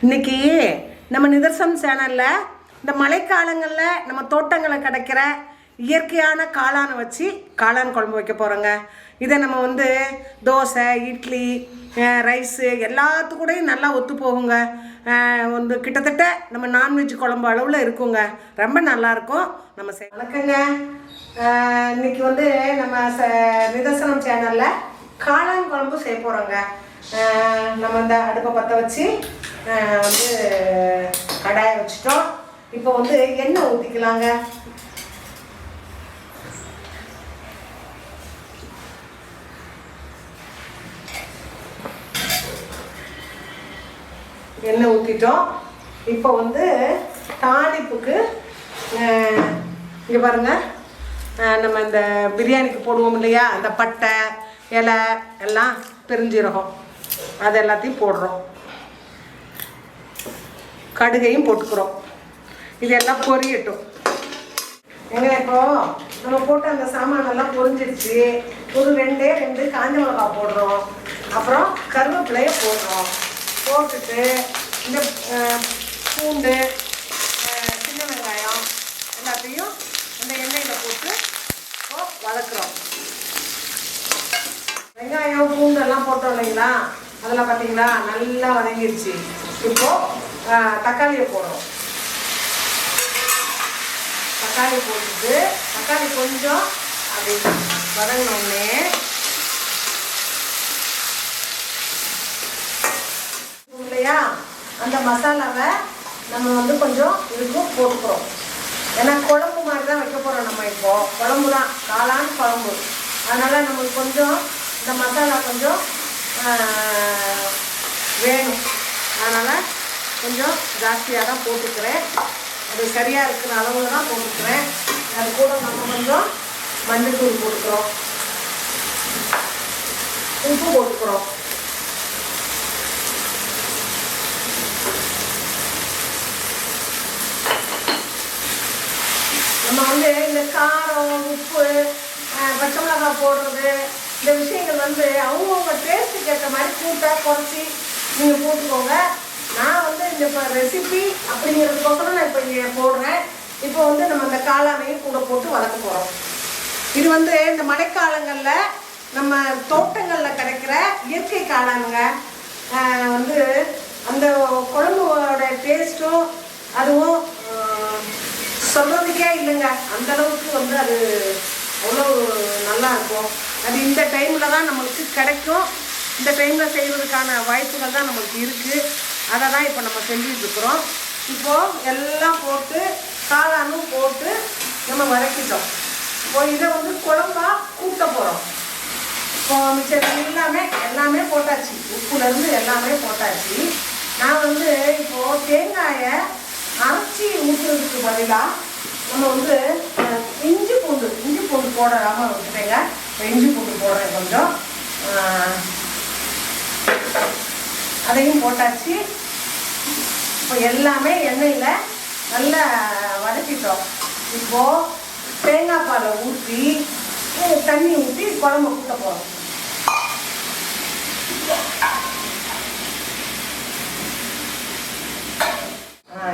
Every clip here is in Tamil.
இன்னைக்கு நம்ம நிதர்சனம் சேனலில் இந்த மழைக்காலங்களில் நம்ம தோட்டங்களை கிடைக்கிற இயற்கையான காளானை வச்சு காளான் குழம்பு வைக்க போகிறோங்க இதை நம்ம வந்து தோசை இட்லி ரைஸு எல்லாத்துக்கூடையும் நல்லா ஒத்து போகுங்க. வந்து கிட்டத்தட்ட நம்ம நான்வெஜ் குழம்பு அளவில் இருக்குங்க. ரொம்ப நல்லாயிருக்கும் நம்ம செ- வணக்கங்க. இன்னைக்கு வந்து நம்ம ச நிதர்சனம் சேனலில் காளான் குழம்பு செய்ய போகிறோங்க நம்ம இந்த அடுப்பை பற்ற வச்சு வந்து கடாயை வச்சுட்டோம். இப்போ வந்து எண்ணெய் ஊற்றிக்கலாங்க எண்ணெய் ஊற்றிட்டோம் இப்போ வந்து தாளிப்புக்கு இங்கே பாருங்கள் அஹ், நம்ம இந்த பிரியாணிக்கு போடுவோம் இல்லையா? அந்த பட்டை இலை எல்லாம் பெருஞ்சீரகம். அது எல்லாத்தையும் போடுறோம். கடுகையும் போட்டுக்கிறோம். இதெல்லாம் பொரியட்டும். எங்க இப்போ நம்ம போட்டு அந்த சாமானெல்லாம் பொரிஞ்சிடுச்சு ஒரு ரெண்டே ரெண்டு காஞ்ச மிளகா போடுறோம். அப்புறம் கருவேப்பிலையை போடுறோம். போட்டுட்டு இந்த பூண்டு சின்ன வெங்காயம் எல்லாத்தையும் இந்த எண்ணெயில் போட்டு வளர்க்குறோம் வெங்காயம் பூண்டு எல்லாம் போட்டோம் இல்லைங்களா? அதெல்லாம் பார்த்தீங்களா நல்லா வதங்கிடுச்சு இப்போ தக்காளியை போடுறோம். தக்காளி போட்டுட்டு தக்காளி கொஞ்சம் அப்படி வதங்கினோடனே இல்லையா? அந்த மசாலாவை நம்ம வந்து கொஞ்சம் இதுக்கும் போட்டுக்கிறோம். ஏன்னா குழம்பு மாதிரி தான் வைக்க போகிறோம் நம்ம இப்போ. குழம்பு தான் காளான் குழம்பு. அதனால் நம்மளுக்கு கொஞ்சம் இந்த மசாலா கொஞ்சம் வேணும். அதனால் கொஞ்சம் ஜாஸ்தியாக தான் போட்டுக்கிறேன். அது சரியாக இருக்கிற அளவில் தான் போட்டுக்கிறேன். அது கூட நம்ம கொஞ்சம் மஞ்சள் தூள் போட்டுக்கிறோம். உப்பு போட்டுக்கிறோம். நம்ம வந்து இந்த காரம் உப்பு பச்சை மிளகாய் போடுறது இந்த விஷயங்கள் வந்து அவங்கவுங்க டேஸ்ட்டுக்கு ஏற்ற மாதிரி கூட்ட குறைச்சி நீங்கள் போட்டுக்கோங்க. நான் வந்து இந்த இப்போ ரெசிபி அப்படிங்கிறதுக்கோசரம் நான் இப்போ இங்கே போடுறேன். இப்போ வந்து நம்ம இந்த காளானையும் கூட போட்டு வளர்க்க போகிறோம் இது வந்து இந்த மழைக்காலங்களில் நம்ம தோட்டங்களில் கிடைக்கிற இயற்கை காளானுங்க. வந்து அந்த குழம்போட டேஸ்ட்டும் அதுவும் சொல்கிறதுக்கே இல்லைங்க. அந்தளவுக்கு வந்து அது அவ்வளோ நல்லா இருக்கும். அது இந்த டைமில் தான் நம்மளுக்கு கிடைக்கும். இந்த டைமில் செய்வதற்கான வாய்ப்புகள் தான் நம்மளுக்கு இருக்குது அதை தான் இப்போ நம்ம செஞ்சிட்ருக்குறோம் இருக்கிறோம். இப்போது எல்லாம் போட்டு காளானும் போட்டு நம்ம வதக்கிட்டோம். இப்போ இதை வந்து குழம்பா கூட்ட போகிறோம் இப்போ மிச்சம் எல்லாமே எல்லாமே போட்டாச்சு. உப்புலேருந்து எல்லாமே போட்டாச்சு. நான் வந்து இப்போது தேங்காயை அரைச்சி ஊற்றுறதுக்கு பதிலாக நம்ம வந்து இஞ்சி பூண்டு இஞ்சி பூண்டு போடாமல் விட்டுட்டேங்க இப்போ இஞ்சி பூண்டு போடுறேன் கொஞ்சம். அதையும் போட்டாச்சு. இப்போ எல்லாமே எண்ணெயில் நல்லா வதக்கிட்டோம். இப்போது தேங்காய் பாலை ஊற்றி தண்ணி ஊற்றி குழம்பு ஊற்ற போகிறோம்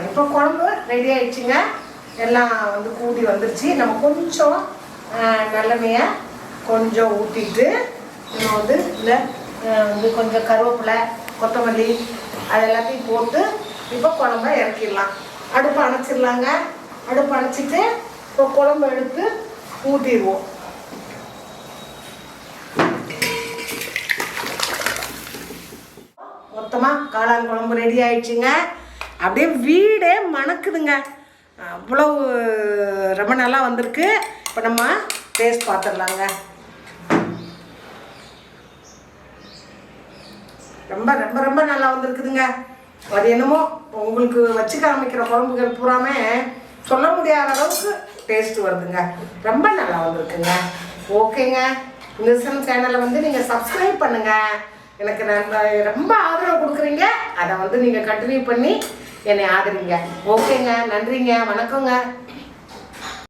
இப்போ குழம்பு ரெடி ஆயிடுச்சுங்க. எல்லாம் வந்து கூடி வந்துருச்சு. நம்ம கொஞ்சம் நல்லமையை கொஞ்சம் ஊற்றிட்டு நம்ம வந்து இதில் வந்து கொஞ்சம் கருவேப்பிலை கொத்தமல்லி அது எல்லாத்தையும் போட்டு இப்போ குழம்ப இறக்கிடலாம். அடுப்பு அணைச்சிடலாங்க. அடுப்பு அணைச்சிட்டு இப்போ குழம்பு எடுத்து ஊற்றிடுவோம் மொத்தமாக காளான் குழம்பு ரெடி ஆயிடுச்சுங்க. அப்படியே வீடே மணக்குதுங்க. அவ்வளவு ரொம்ப நல்லா வந்திருக்கு. இப்போ நம்ம டேஸ்ட் பார்த்துடலாங்க. ரொம்ப ரொம்ப ரொம்ப நல்லா வந்திருக்குதுங்க. அது என்னமோ உங்களுக்கு வச்சு காமிக்கிற குழம்புகள் பூராமே சொல்ல முடியாத அளவுக்கு டேஸ்ட் வருதுங்க. ரொம்ப நல்லா வந்திருக்குங்க. ஓகேங்க. நிசன் சேனலை வந்து நீங்கள் சப்ஸ்கிரைப் பண்ணுங்க. எனக்கு நம்ப ரொம்ப ஆதரவு கொடுக்குறீங்க. அதை வந்து நீங்கள் கண்டினியூ பண்ணி என்னை ஆதரிங்க. ஓகேங்க. நன்றிங்க. வணக்கங்க.